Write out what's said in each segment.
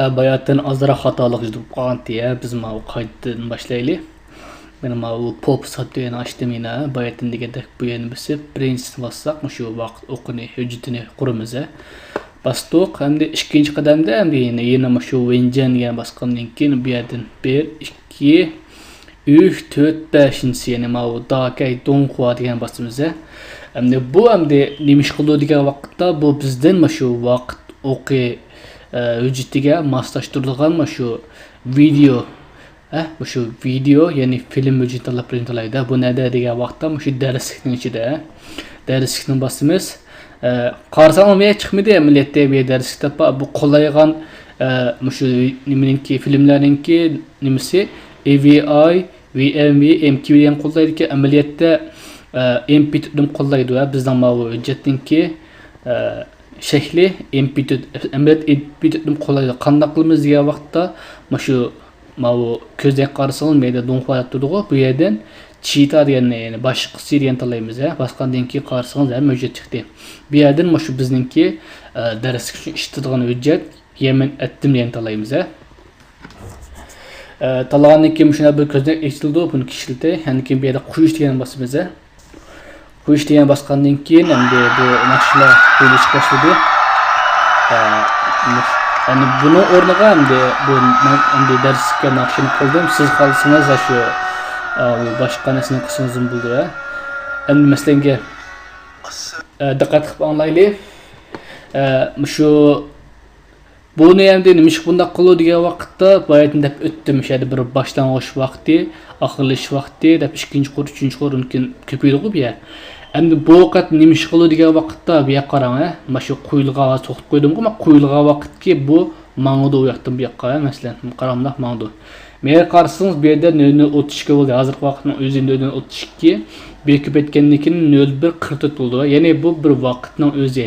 Ha, bayattan azırak hatalık yüzüp kalan diye biz ma o kayıttan başlayalım. Ben ma o pop satıyını açtım yine. Bayattan digedek bu yeni bisip. Birincisini bassak mı şu vaqt okunu hüccetini kurumuza. Bastık. Hem de ikinci kademde hem de yine yine ma şu vencan yani baskandan keyin bu yerden 1, 2, 3, 4, 5 yani ma o daha kay don kuva degan basımıza. Hem de bu bu hüccetiga moslashtirilgan mana shu video eh, bu shu video ya'ni film talab qilinadi bu nada degan vaqtda mana shu darslikning ichida eh. darslikni bosimiz qarasam olmay chiqmaydi millatda bu darslikda bu qo'llaygan mana shu nimaningki filmlarningki nimasi avi vmv mq degan qo'llaydi amaliyotda mp qo'llaydi bizning mana bu hujjatningki shakli amplitude amplitude qo'llaydi qandaq qilamiz degan vaqtda mana shu mana bu ko'zdan qarasangiz mayda do'ngqoyab turdi bu yerdan chita degan ya'ni boshqasi degan tanlaymiz bosgandan keyin qarasangiz ham hujjat chiqdi bu yerdan mana shu bizningki dars uchun ishlatadigan hujjat yemin etdim degan tanlaymiz tanlagandan keyin shuna bir ko'zdan eshitилdi buni kishildi yani keyin bu yerda quyish degan bosimiz bu diyen baskandan keyin endi bu nakşlar qo'yilish boshladi yani buni o'rniga endi bu endi darsga naqshini qildim siz qolsangiz shu boshqa narsani qilsangiz bo'ldi endi masalanga diqqat qilib anglaylik shu buni endi nima ish bundoq qilib degan vaqtda boyatni deb o'tdim o'sha bir boshlang'ich vaqti oxirlash vaqti deb ikkinchi qur uchinchi qur mumkin ko'paydi bu endi bu vaqt nima ish qildi degan vaqtda bu yoqqa qarang mana shu quyilg'a so'qib qo'ydim man quyilg'a vaqtki bu mangdi u yoqdan bu yoqqa masalan qaranglar mangdi mega qarasangiz bu yerda nol nol o'ttiz ikki bo'ldi hozirgi vaqtning o'zi nol nol o'ttiz ikki bu yoqqa ketgandan keyin nol bir qirq to'rt bo'ldi ya'ni bu bir vaqtning o'zi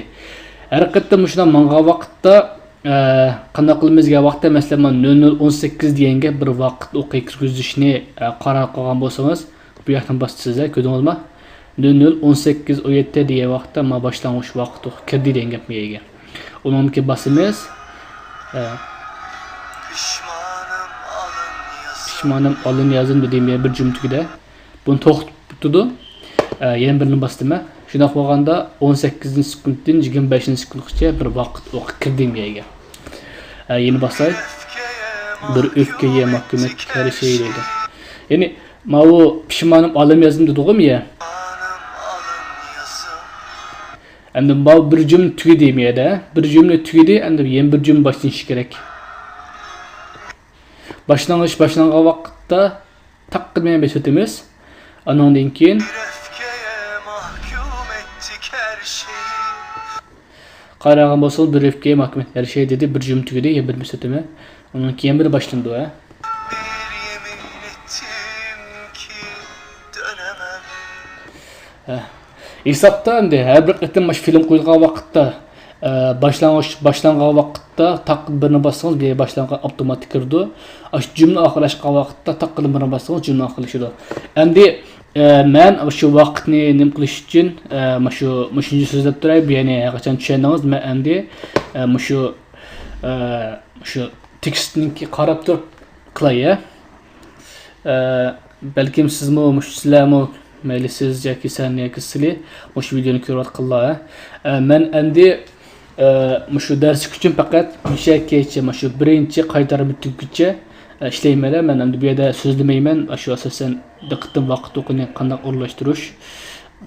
har qatam shunday mangan vaqtda qanday qilamiz degan vaqtda masalan nol nol o'n sakkiz deganga bir vaqt o'qiy kirgizishni qaror qilgan bo'lsangiz bu yoqdan bosasiz ko'rdingizmi 0018 17 degan vaqtda ma boshlang'ich vaqt kirdi degan gap miyaga uniki basimiz pishmonim olin yozin dedim bir jumtugida buni to'xtatib turdi yana birini bosdim shundoq bo'lganda 18 sekunddan 25 sekundgacha bir vaqt o'qib kirdi miyaga yeni bosay bir o'pkaga mahkumat karishi deydi ya'ni ma bu pishmonim olim yozdim dedi miya endi bu bir cümle tugedi miyada bir cümle tugedi endi yeni bir cümle boshlanishi kerak boshlang'ich boshlangan vaqtda taqqilmagan besh o'tamiz anandan keyin qaragan bo'lsangiz bir öfkeye mahkum her şey dedi bir cümle tugedi ya bir mesutimi onun keyin bir başlandı o ha Heh. Hesapta endi har bir qatim mash film qo'yilgan vaqtda boshlang'ich boshlangan vaqtda taq birini bossangiz bu boshlangan avtomatik kirdi shu jumla oxirlashgan vaqtda taq qilib birini bossangiz jumla oxirlashadi endi man shu vaqtni nim qilish uchun shu shuncha so'zlab turay bu ya'ni qachon tushundingiz man endi shu shu tekstniki qarab turib qilay balkim sizmi sizlarmi mayli siz yoki san yoki sizlar shu videoni ko'rayotganlar man endi shu dars uchun faqat o'sha kecha mana shu birinchi qaytarib bitguncha ishlayman man endi bu yerda so'zlamayman shu asosan diqqatim vaqt o'qini qanday o'rlashtirish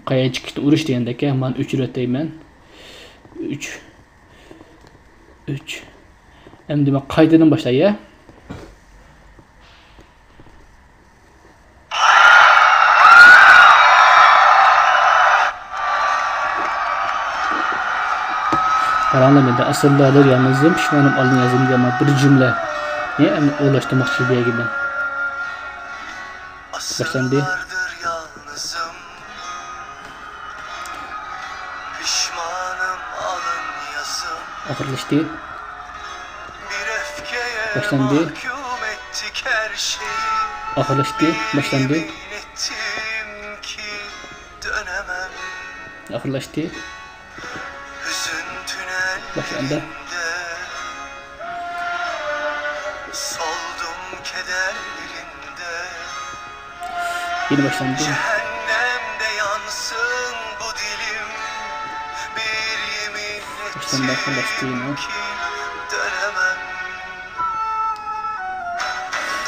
qayerga urish degandek man uch o'tayman uch uch endi man qaytadan boshlay Karanlık asırlardır yalnızım pişmanım alın yazım ama bir cümle. Niye yani ulaştırmak bir gibi başlandı. Ahırlaştı Başlandı. Ahırlaştı Başlandı Ahırlaştı Kederlerinde. Yeni başlandı. Cehennemde yansın bu dilim. Bir yemin Baştan baştan başlayayım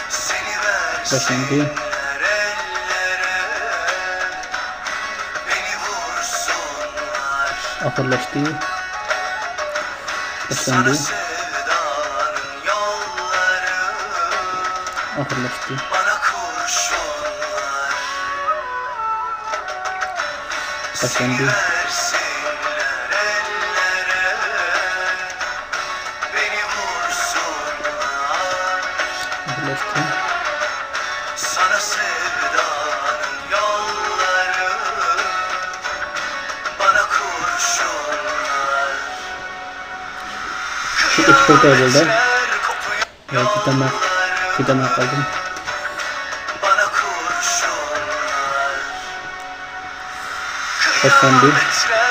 Seni Başlandı. Ahırlaştı. Yolları Ahırlaştı. Vursunlar Ahırlaştı. iki kayboldu. Ve fidemek, fidemek kaldım. Bana 91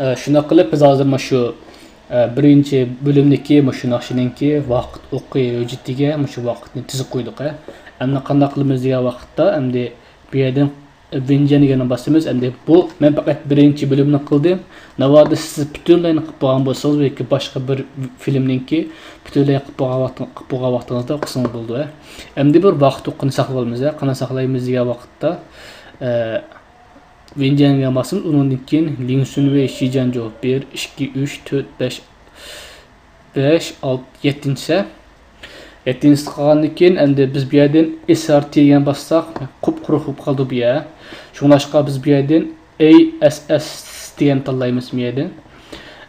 Ee, Şuna qilib biz hozir mana shu e, birinchi bo'limniki mana shu naqshiniki vaqt o'qiy hujjatiga mana shu vaqtni tizib qo'ydik endi qanday qilamiz degan vaqtda endi bu yerdan venjanigani bosamiz endi bu men faqat birinchi bo'limni qildim navoda siz butunlayini qilib bo'lgan bo'lsangiz yoki boshqa bir filmninki butunlay qilib bo'lgan vaqtingizda o'qisangiz bo'ldi endi bir vaqt o'qini a qanday saqlaymiz degan vaqtda Vincenga basın onun keyin Linsun ve Shijan cevap 1, 2, 3, 4, 5, 5, 6, 7 ise 7 qilgandan keyin endi biz bu yerdan SRT degan bassak qup quruq bo'lib qoldi bu yer. Shunglashqa biz bu yerdan ASS degan tanlaymiz bu yerdan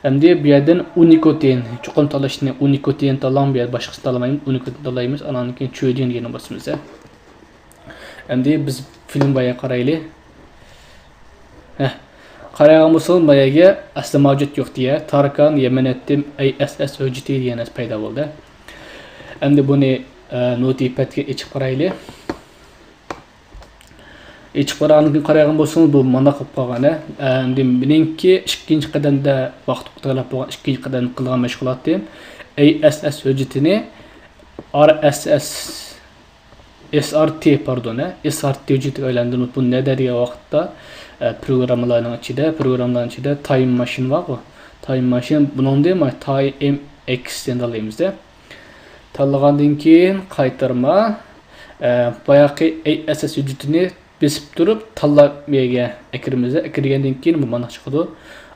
endi bu yerdan Unicotin chuqur tanlashni Unicotin tanlang bu yer. Boshqasini tanlamaymiz Unicotin tanlaymiz andan keyin Chojin degan bosamiz endi biz film boya qaraylik Qaragan bo'lsangiz boyagi asli mavjud yo'q deya Tarkan Yemenettim ASS hujjati degan narsa paydo bo'ldi. Endi buni e, notepadga ichib qaraylik. Ichib qaragandan keyin qaragan bo'lsangiz bu mana qilib qolgan. e. Endi meningki ikkinchi qadamda vaqt o'qtalab bo'lgan ikkinchi qadamda qilgan mashg'ulotim ASS hujjatini RSS SRT pardon, SRT hujjatiga aylantirib bu ne degan vaqtda e, programmalarning ichida, programmalarning ichida Time Machine bor. ku. Time Machine bunun değil mi? Time X tanlaymiz-da. Tanlagandan keyin qaytarma boyaqi ASS hujjatini besib turib tanlab bu yerga kirimiz. Kirgandan keyin bu mana chiqadi.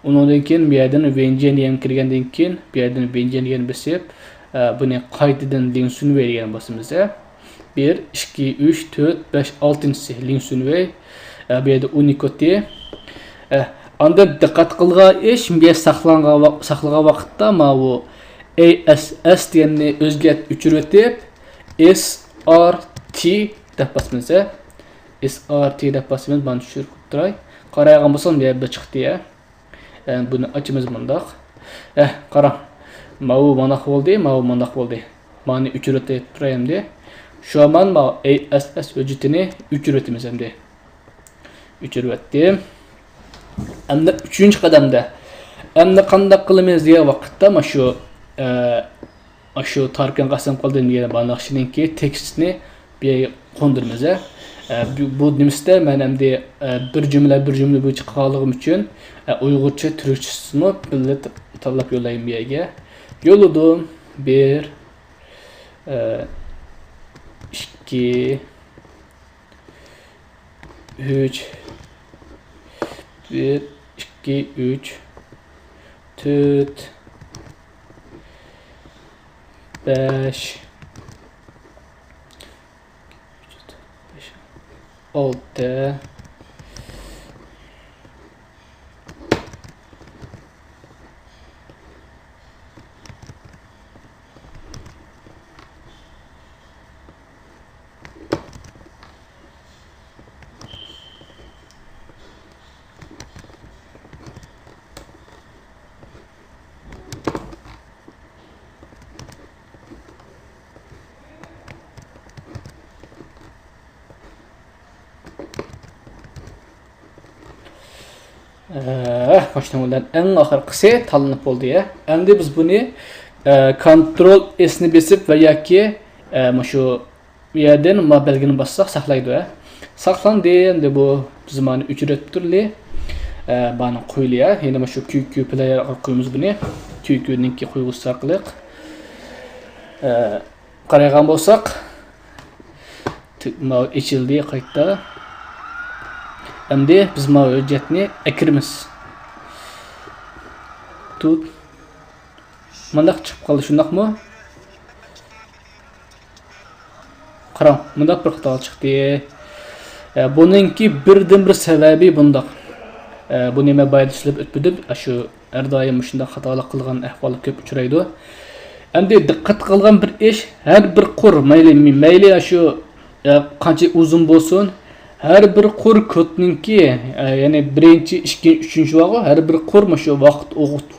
Undan keyin bu yerdan Venjaniya kirgandan keyin bu yerdan Venjaniya besib e, buni qaytadan Linsun bergan basimiz. 1, 2, 3, 4, 5, 6 беді уникодте э, анда диққат қылға еш эч мге сакталган вакытта магу ASS дегенне өзгет өчүрүп өтүп SRT деп басмыз э? SRT деп басмыз мына түшүрүп турай. Карайган болсо мына бир чыкты э? э? Буну ачымыз мындак э кара магу манақ болды магу мындак болду. Маны өчүрүп өтүп турайм эмди şu an ASS öcütini 3 üretimiz hem de. 3 ürettim. Hem de 3. kademde. Hem de kandak kılımız diye vakitte ama şu e, şu Tarkan Kasım kaldığım yere banakşının ki tekstini bir kondurmamız. E, bu, nimiste ben hem de e, bir cümle bir cümle bu çıkalığım için e, Uygurca Türkçesini birle talep yollayayım bir yere. Yolladım. Bir e, 2 3 1 2 3 4 5 6 Ee, Hoşlanmadan en ahırkısı tanınıp oldu ya. Endi biz bunu e, kontrol esni besip ve yaki e, şu bir yerden ma belgini bassak saklaydı ya. Saklandı endi bu zamanı ücret türlü e, bana koyuluyor. Yine şu QQ player koyumuz bunu. QQ'ninki koyulsaklık. E, qaragan bolsak ma içildi qayta. Endi biz ma hujjatni akirmiz. Tut. Mandaq chiqib qoldi, shundaqmi? Qarang, bundaq bir xato chiqdi. E, buningki birdan bir sababi bundaq. E, buni men bayda ishlab o'tmadim. Shu har doim shunday xatolik qilgan ahvollar ko'p uchraydi. Endi diqqat qilgan bir ish, har bir qur, mayli mayli shu e, qancha uzun bo'lsin, har bir qur kodninki, e, ya'ni birinchi, ikkinchi, uchinchi vaqt har bir qur shu vaqt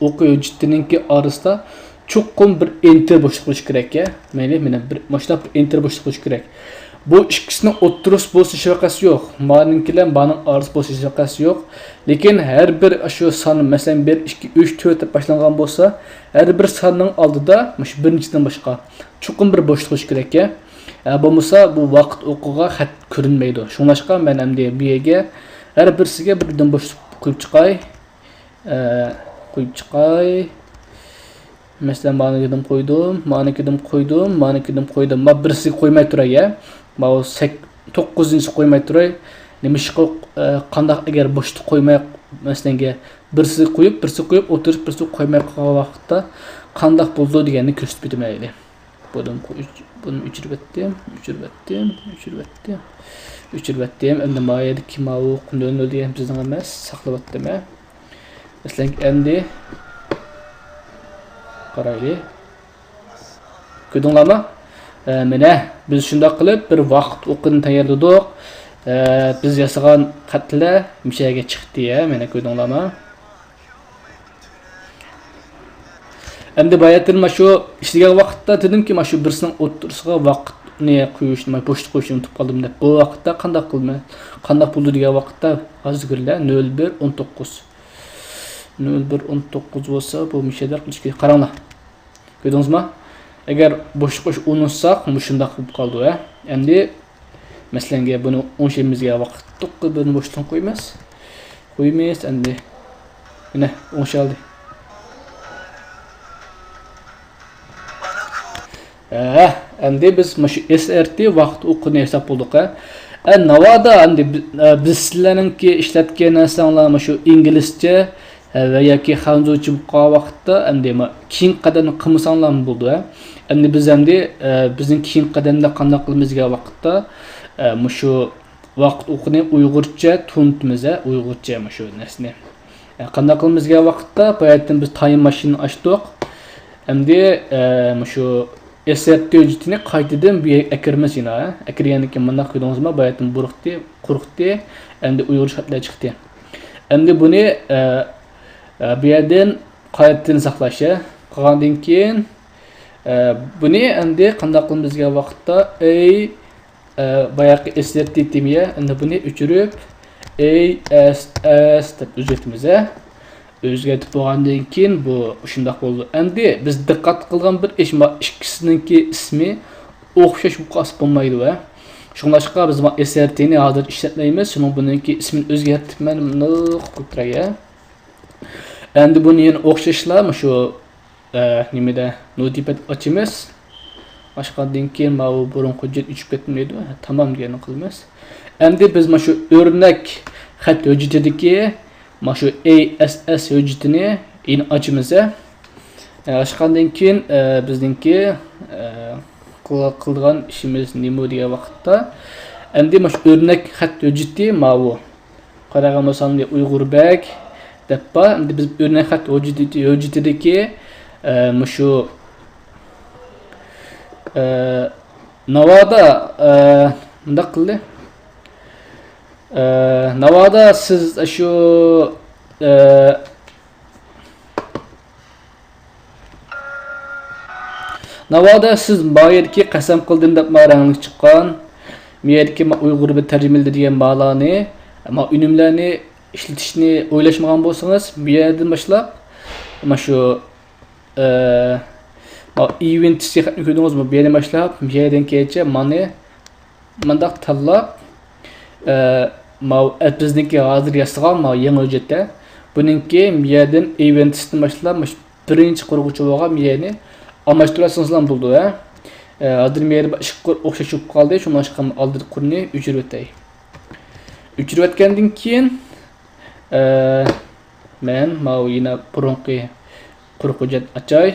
o'qiy jiddininki orasida chuqur bir enter bo'shliq bo'lishi kerak ya. Mayli, mana bir mana bir enter bo'shliq bo'lishi kerak. Bu ikkisini o'tirish bo'lsa shaqasi yo'q. Maninkilar baning orasi bo'lsa shaqasi yo'q. Lekin har bir shu son masalan 1 2 3 4 deb boshlangan bo'lsa, har bir sonning oldida shu birinchidan boshqa chuqur bir bo'shliq bo'lishi kerak ya. Bo'lmasa bu vaqt o'qiga xat ko'rinmaydi. Shunlashqa men endi bu yerga har birisiga birdan bo'shliq qo'yib chiqay. Qo'yib chiqay. Mesela manikidim koydum, manikidim koydum, manikidim koydum. Ma birisi koymay turay ya. Ma 9-chi qo'ymay turay. Nimishqa qandaq agar bo'shliq qo'ymay masalan birisi qo'yib, birisi qo'yib o'tirish, birisi qo'ymay qolgan vaqtda qandaq bo'ldi deganni ko'rsatib betamayli. Bunu bunu o'chirib etdim, o'chirib etdim, o'chirib etdim. O'chirib etdim. Endi mayadiki ma u qundo'ni degan bizning emas, saqlab etdim. Masalan endi qarayli. Ko'rdinglarmi? E, mana biz shunday qilib bir vaqt o'qini tayyorladik. E, biz yasagan xatlar mishaga chiqdi ya, mana ko'rdinglarmi? Endi bayatin shu ishlagan vaqtda dedimki, mana shu birisining o'tirisiga vaqtni qo'yishni, mana bo'shliq qo'yishni unutib qoldim deb. Bu vaqtda qanday qilma, qanday bo'ldi degan vaqtda hozirlar 0119 0119 bo'lsa bu mishada qilish kerak. Qaranglar. Ko'rdingizmi? Agar bo'shliq qo'yish unutsak, shunday qilib qoldi ya. Endi masalan buni 10 shimizga vaqt to'qib buni bo'shliq qo'ymas. Qo'ymaymiz endi. Mana 10 endi biz shu SRT vaqt o'qini hisob qildik. E, navoda endi biz sizlarninki ishlatgan narsanglar shu inglizcha va yoki xanzuchi bo'lgan vaqtda endi keyin qadamni qilmasanglar bo'ldi. Endi biz endi bizning keyin qadamda qanday qilamiz degan vaqtda shu vaqt o'qini uyg'urcha tuntimiz, uyg'urcha shu narsani. Qanday qilamiz biz time machine ochdik. Endi shu SRT hujjatini qaytadan bu yerga akirmiz yana. Akirgandan keyin bunday qo'ydingizmi, bayatdan buruqdi, quruqdi, endi uyg'ur shartlar chiqdi. Endi buni bu yerdan qaytadan saqlashi, qilgandan keyin buni endi qanday qilamiz degan vaqtda ey bayaqi SRT temiya, endi buni o'chirib ASS deb o'zgartimiz. O'zgartib bo'lgandan keyin bu shundoq bo'ldi. Endi biz diqqat qilgan bir ish ikkisiniki ismi o'xshash qolsa bo'lmaydi va shunlashqa biz srtni hozir ishlatmaymiz. Shuning buniki ismini o'zgartib man qo'yib turay endi buni yana o'xshashlar shu nimada notepad ochamiz. Ochgandan keyin mana bu burun hujjat uchib ketmaydi tamom deganni qilamiz. Endi biz mana shu o'rnak xat hujjatidagi mana shu ASS hujjatini in ochamiz ochgandan keyin bizningki qilgan ishimiz nima degan vaqtda endi mana shu o'rnak xat hujjati mana bu qaragan bo'lsam uyg'urbek deb bor endi biz o'rnak xat hujjatidagi mana shu navoda bundoq qildi Ee, Navada siz şu e, Navada siz bayerki qasam qildim deb maranglik chiqqan. Miyerki Uyg'ur bir tarjimaldi degan ma'loni, ma unumlarni ishlatishni o'ylashmagan bo'lsangiz bu yerdan boshlab mana shu e, event xatni ko'rdingizmi bu yerdan boshlab bu yerdan kecha mana mandaq tanlab e, mau bizniki hozir yasagan mau yangi hujjatda buningki bu yerdan eventdan boshlab mana shu birinchi qurg'uvchi bo'lgan bu yerni almashtirasizlar bo'ldi a hozir bu yerda ish o'xshash bo'lib qoldi shundan chiqqan oldin qurni o'chirib o'tay o'chirib o'tgandan keyin men mau yine burunqi quruq hujjat achay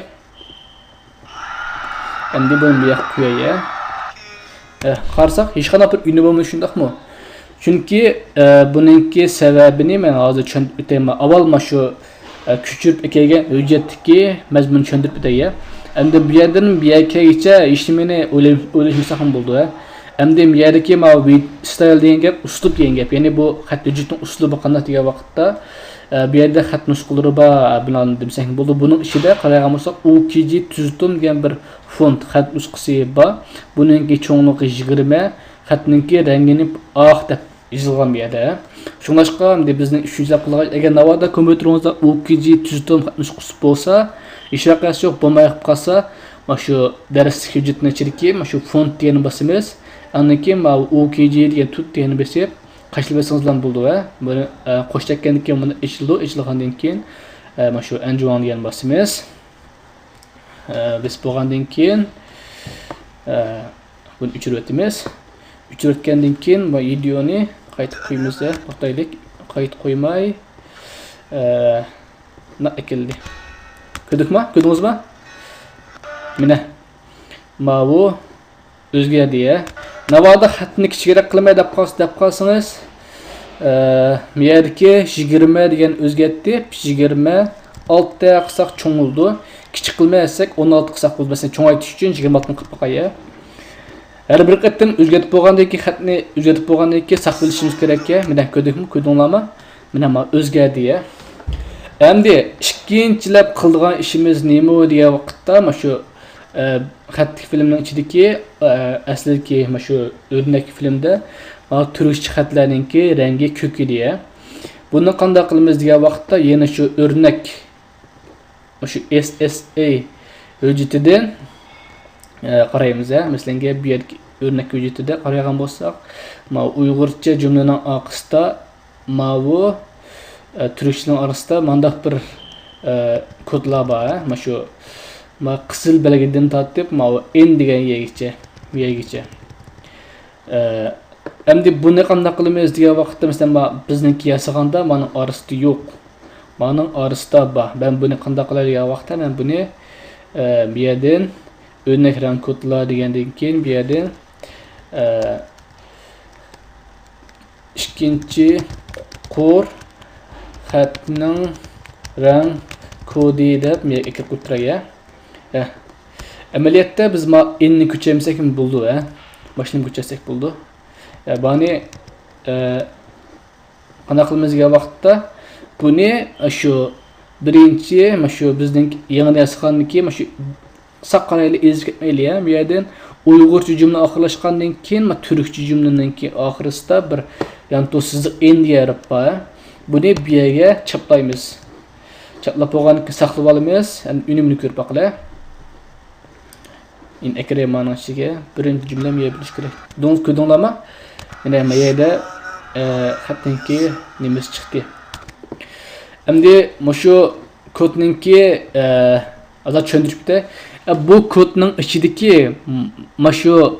endi buni bu yoqqa qo'yay chunki buningki sababini men hozir tushuntirib o'tayman avval mana shu ko'chirib kelgan hujjatdagi mazmun tushuntirib o'tay endi bu yerdan bu yergacha hech nimani o'ylashmasa ham bo'ldi endi bu yerdagi mana style degan gap uslub degan gap ya'ni bu xat hujjatning uslubi qanday degan vaqtda bu yerda xat nusxalari bor bilan desak bo'ldi buning ichida qaragan bo'lsak ukg tuzutum degan bir font xat nusxasi bor buningki cho'ngligi yigirma xatninki rangini oq deb bu yerda shunlashqa endi bizning uchinchi qilgan agar navoda kompyuterimizda ukg tuzutum nusxasi bo'lsa hech vaqasi yo'q bo'lmay qolsa mana shu darslik hujjatni ichidagi mana shu font deganni bosamiz andan keyin mana ukg degan tut deganni bosib qashilib olsangizlar bo'ldi va buni qo'shib chakkandan keyin buni ichildi ichilgandan keyin mana shu anjuvan deganni bosamiz biz bo'lgandan keyin buni o'chirib o'tamiz o'chirib o'tgandan keyin bu videoni qaytib qo'yamiz to'xtaylik qayt qo'ymay keldi ko'rdikmi ko'rdingizmi mana bu o'zgardi navoda xatni kichikroq qilmay deb qolsa deb qolsangiz bu yerdagi yigirma degan o'zgartdi yigirma oltita qilsak cho'ngildi kichik qilmaysak o'n olti qilsak bo'ldi masalan cho'ngaytirish uchun yigirma oltini qilib qo'yay har bir qatim o'zgartib bo'lgandan keyin xatni o'zgartib bo'lgandan keyin saqlashimiz kerak mana ko'rdikmi ko'rdinglarmi mana o'zgardi endi ikkinchilab qildigan ishimiz nima degan vaqtda mana shu xatlik filmning ichidagi aslidagi mana shu o'rnak filmda turishchi xatlarninki rangi ko'k edi buni qanday qilamiz degan vaqtda yana shu o'rnak shu ssa hujjatidan карайбыз э мисленге өрнек өрнөккө де қарайған болсақ мына ұйғырша жүмнөнүн ақыста мабу түркченин арасында мынандай бір кодла бар э мына шу мына кызыл белгиден деп мына н деген эгиче эгиче Әмді бұны қандай қылымыз деген уақытта мәселен мына біздің жасағанда маның арысты жоқ. Маның арыста ба. Мен бұны қандай қылайын деген уақытта мен бұны ә, o'rnak rang kodlar degandan keyin bu yerdan ikkinchi qo'r xatning rang kodi deb bu yerga kirib o'tiray Eh. Ameliyatda biz ma enni küçemsek mi buldu he? Başını küçesek buldu. Ya bani e, ana qilmizga vaqtda buni shu birinchi mana shu bizning yangi yasaqanniki mana shu saq qarayli ezib ketmayli bu yerdan uyg'urcha jumla oxirlashgandan keyin ma turkcha jumladan keyin oxirisida bir yanto sizni endi yarab bor buni bu yerga chaplaymiz chaplab bo'lgandan keyin saqlab olamiz unumini ko'rib boqinglar in ekranın ichiga birinchi jumla miya bilish kerak dongiz ko'rdinglarmi mana bu yerda xatninki nimasi chiqdi endi shu kodninki hozir tushuntirib ketay bu kodning ichidagi mana shu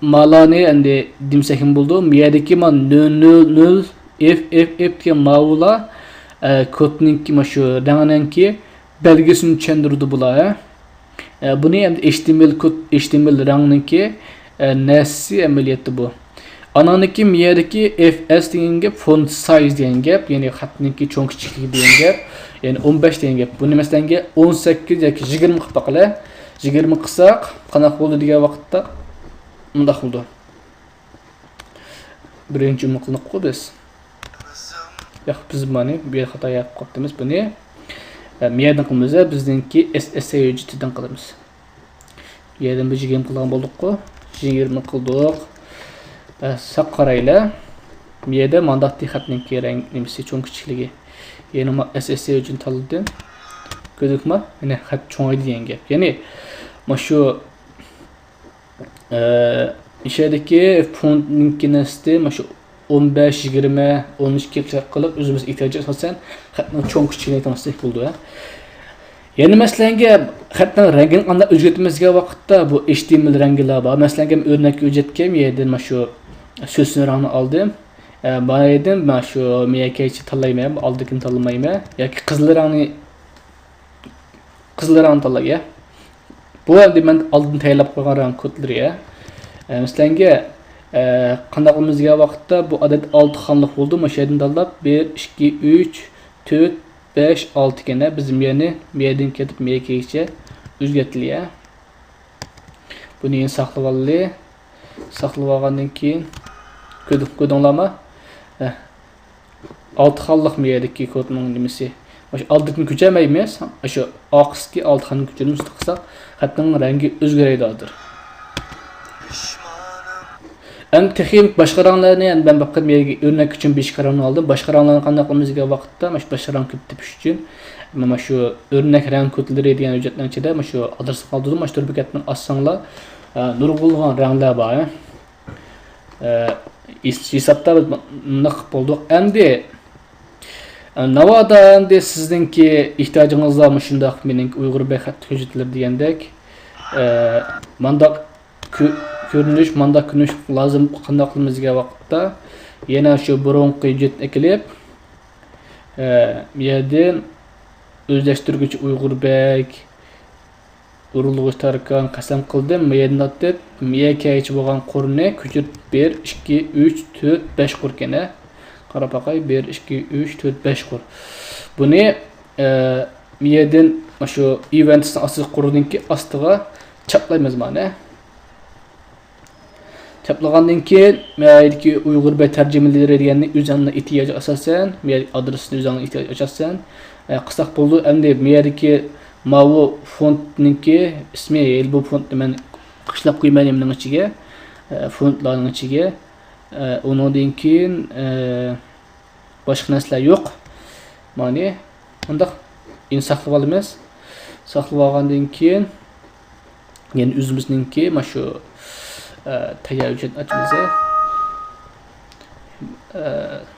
malani endi desak ham bo'ldi bu yerdagi nol nol nol f f f degan mavlar kodninki mana shu rangniki belgisini tushuntirdi bular e, bunu hem HTML kod HTML rangninki e, nessi ameliyatı bu. Ananiki miyerdeki FS degan gap font size degan gap, ya'ni xatniki cho'ng kichikligi degan gap, ya'ni 15 degan gap. Buni masalan 18 yoki 20 qilib baqala. 20 qilsak, qanaqa bo'ldi degan vaqtda bundaq bo'ldi. Birinchi jumla qilib qo'y biz. Yo'q, biz buni bu yer xato yapib qolibmiz buni. miyerdan qilamiz bizningki ssa hujjatidan qilamiz bu yerdan biz yigirma qilgan bo'ldik-ku yigirma qildik saq qaraylar miyede mandat xatninki rang nimasi cho'ng kichikligi ya'ni ssc uchun tanladim ko'rdikmi mana xat cho'ngaydi degan gap ya'ni mana shu ishadagi fontninki nasdi mana shu 15 20 12 qilib o'zimiz ehtiyoji asosan xatning cho'ng kichigini aytmaslik bo'ldi Yeni məslənə xətdən rəngini qanda özgərtməzgə vaxtda bu HTML rənglər var. Məsələn, örnək öyrətgəm yedim şu söz sınırını aldım. E, bana yedim ben şu MK'yi tanlaymayım, aldıkını tanlamayım. Ya ki qızlarını qızlarını tanlayı. Bu evde ben aldım tayyorlab qo'ygan rang kodlari ya. E, Məsələn, e, qandaqımızga vaqtda bu adet 6 xonlik bo'ldi. Mana shu yerdan tanlab 1 2 3 4 5 6 gene bizim yeni M'den ketip M'ye o'zgartiliya buni endi saqlab olaylik saqlab olgandan keyin ko'rdinglarmi olti xonlik miyadagi kodning nimasi shu oldikini ko'chamaymiz shu oqiski olti xonni ko'chirib qilsak xatning rangi o'zgaraydi hozir Endi texnik boshqa ranglarni endi men baqqan yerga o'rnak uchun 5 rangni oldim. Boshqa ranglarni qanday qilmizga vaqtda mana shu boshqa rang ko'p tepish uchun mana shu o'rnak rang kodlari degan hujjatlar ichida mana shu adres qoldirdim. Mana shu bekatni ossanglar nurg'ulg'an ranglar исаптар нық болдық әнде ә, навада әнде сіздіңке ихтияжыңызда мұшындақ менің ұйғыр бәхәт көжетілер дегендек ә, мандақ көрініш мандақ күніш лазым қандақлымызға вақытта яна шу бұрынғы жет әкелеп ә, еден өздәштіргіч ұйғыр бәк uyg'urbek urulg'ich tarkan qasam qildim yerdan deb miyakaychi bo'lgan qurni ko'chirib ber ikki uch to'rt besh qur kana qarab boqay bir ikki uch to'rt besh qur buni bu yerdan shu eventsni asosiy qurdinki ostiga chaplaymiz mana Çaplagandan keyin məyəydiki Uyğur bəy tərcümələri deyəndə özünə ehtiyac asasən, məyə adresini özünə ehtiyac açasan. Qısaq boldu. Əmdi məyədiki mavu fontninki ismi bu font mən qışlab qoymayım bunun içigə. Fontların içigə. Ondan keyin başqa nəslər yox. Mani ondaq indi saxlab alımız. Saxlab algandan keyin yəni özümüzninki məşu tajovuzat ochilsa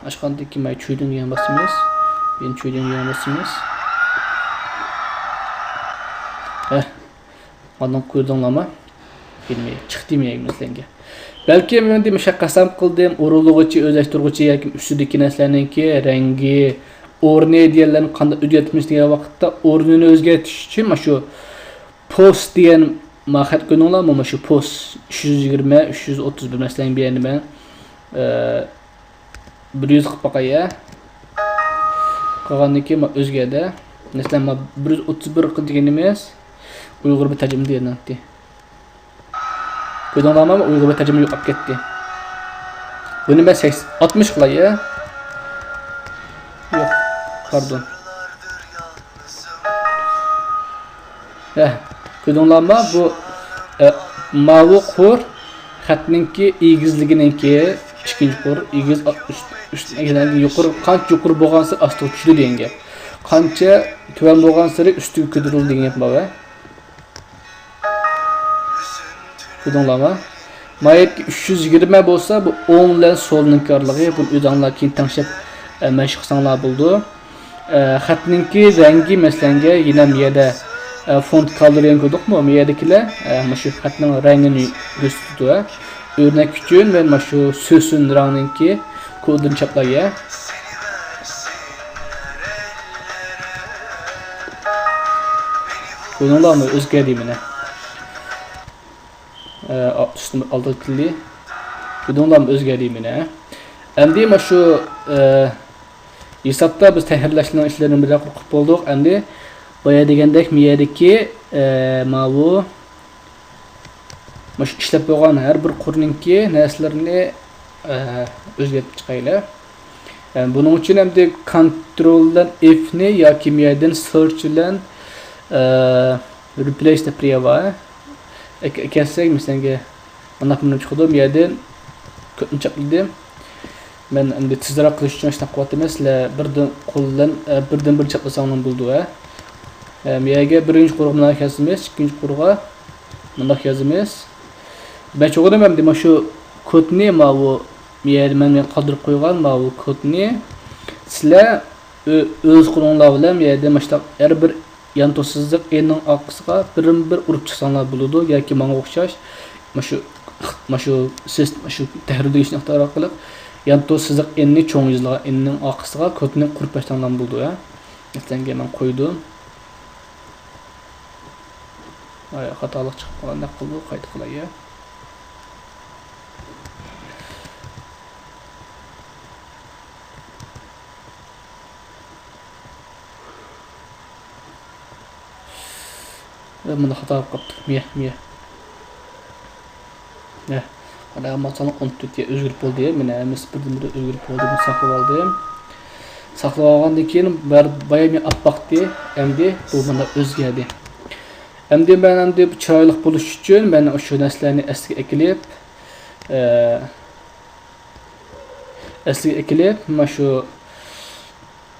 ochgandek keyin mana cho'ydigan bosamiz endi cho'ydigan bosamiz mana ko'rdinglarmi kelmay chiqdi maslanga balki men demak qasam qildim o'rinlig'ichi o'zlashtirg'uchi yoki ustidagi narsalarniki rangi o'rni deganlarni qanday o'zgartirish degan vaqtda o'rnini o'zgartirish uchun mana shu post degan Maxət qoyunlar mı? Şu post 320 331 məsələn bir yerini mən e, 100 qılıb baxaya. Qalğandakı ma özgədə məsələn ma 131 qıl deganimiz Uyğur bir tərcümə deyildi. Qoyunlar mı Uyğur bir tərcümə yo'qolib ketdi. Buni mən 60 qılaya. Yo'q, pardon. Hə, Ko'rdinglarmi bu e, mavi qur xatninki egizliginiki ikkinchi qur egiz yuqori qancha yuqori bo'lgan sari ostiga tushdi degan gap qancha tuvan bo'lgan sari ustiga ko'tarildi degan gap uch yuz yigirma bo'lsa bu o'ng bilan so'lninkorligi bu o'zinglar keyin tanishib e, mashq qilsanglar bo'ldi e, xatninki rangi masalanga yana yerda e, font kaldırıyan koyduk mu? Miyadakile e, şu xatning rangini gösteriyor. Örnek üçün ben şu sözün rangınki kodunu çaplayı. Bununla mı özgürlüğümüne? E, üstüne aldıklı. Bununla mı özgürlüğümüne? Endi şu e, hesapta biz tehirləşilən işlərin birə qurqup bolduq. Endi Boya degandek miyadagi e, bu mush ishlab qo'ygan har bir qurninki narsalarni e, o'zgartirib chiqaylik yani e, buning uchun hamda kontroldan f ni yoki miyadan search bilan replace priyava kelsak bunday chiqadi miyadan ko'pni chapladim Men endi tezroq qilish uchun ishlab qilyapman. Sizlar birdan qo'ldan e, birdan bir chaplasanglar bo'ldi a. Miyaga birinchi quruq bilan yozamiz, ikkinchi quruqqa bundoq yozamiz. Ben çok ödemem dedim şu kodni ma bu miyaga men men qoldirib qo'ygan ma bu kodni sizlar o'z qo'linglar bilan miyaga mana har bir yan to'sizlik ening oqisiga birin bir bo'ladi yoki manga o'xshash mana shu mana shu siz mana shu tahrir deyishni ixtiyor orqali yan to'sizlik enni cho'ng yuzlagan enning oqisiga kodni qurib tashlanglar bo'ladi ya masalan man qo'ydim Ay, xatolik chiqib qolganda qildi qayta qilay ya Ben bunu hata yapıp Miye, miye. Ne? Ana maçanı unuttuk diye özgürlük oldu diye. Mine emes birden bir özgürlük oldu. Bunu saklap aldım. Saklap algandan keyin bar baya bir appaq diye. Endi bu bana özgerdi. Endi ben endi bu chiroyli bo'lish uchun ben o'sha narsalarni asliga ekilib, eee asliga ekilib, mana shu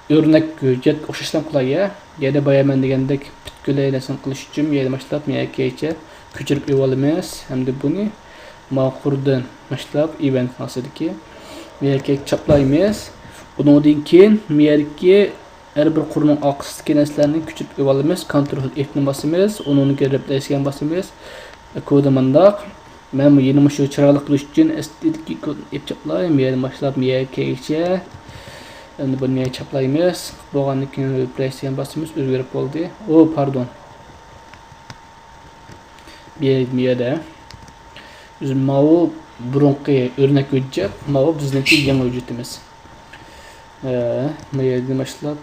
o'rnak hujjat o'xshashdan qilay ya. Yana boyaman degandek butkul narsani qilish uchun yana boshlab men kecha ko'chirib olamiz. Hamda buni ma'qurdan boshlab event faslidagi miyaka chaplaymiz. Bundan keyin miyaki har bir qurning oqisidagi narsalarni ko'chirib olamiz. Ctrl F ni bosamiz, uni replace'ga bosamiz. Kodi mandaq. Men bu yeni shu chiroyli qilish uchun estetik kod chaplayman. Yana boshlab miyakacha Endi buni chaplaymiz. Bo'lgandan keyin replace'ga bosamiz, o'zgarib bo'ldi. O, pardon. Miyada Biz mau burunqi o'rnak hujjat, mau bizniki yangi hujjatimiz. Ee, miyada boshlab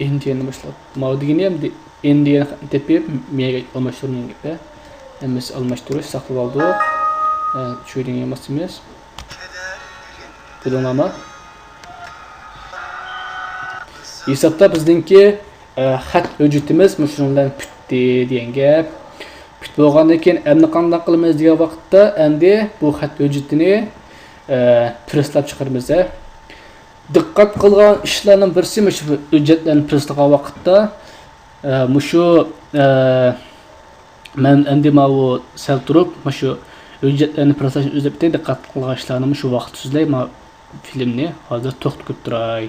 Indiyani boshlab. Mau degani ham Indiya tepib miyaga almashtirgan gibi. Emas almashtirish saqlab oldik. Yerga bosamiz. Budan ama Hisobda bizningki e, xat hujjatimiz mushundan bitdi degan gap. Bit bo'lgandan keyin endi qanday qilamiz degan vaqtda endi bu xat hujjatini e, presslab chiqaramiz. a. Diqqat qilgan ishlarning birisi shu hujjatlarni presslagan vaqtda e, mushu e, men endi hujjatlarni presslashni o'zlab diqqat qilgan ishlarni shu vaqt so'zlay ma filmni hozir to'xtatib turay.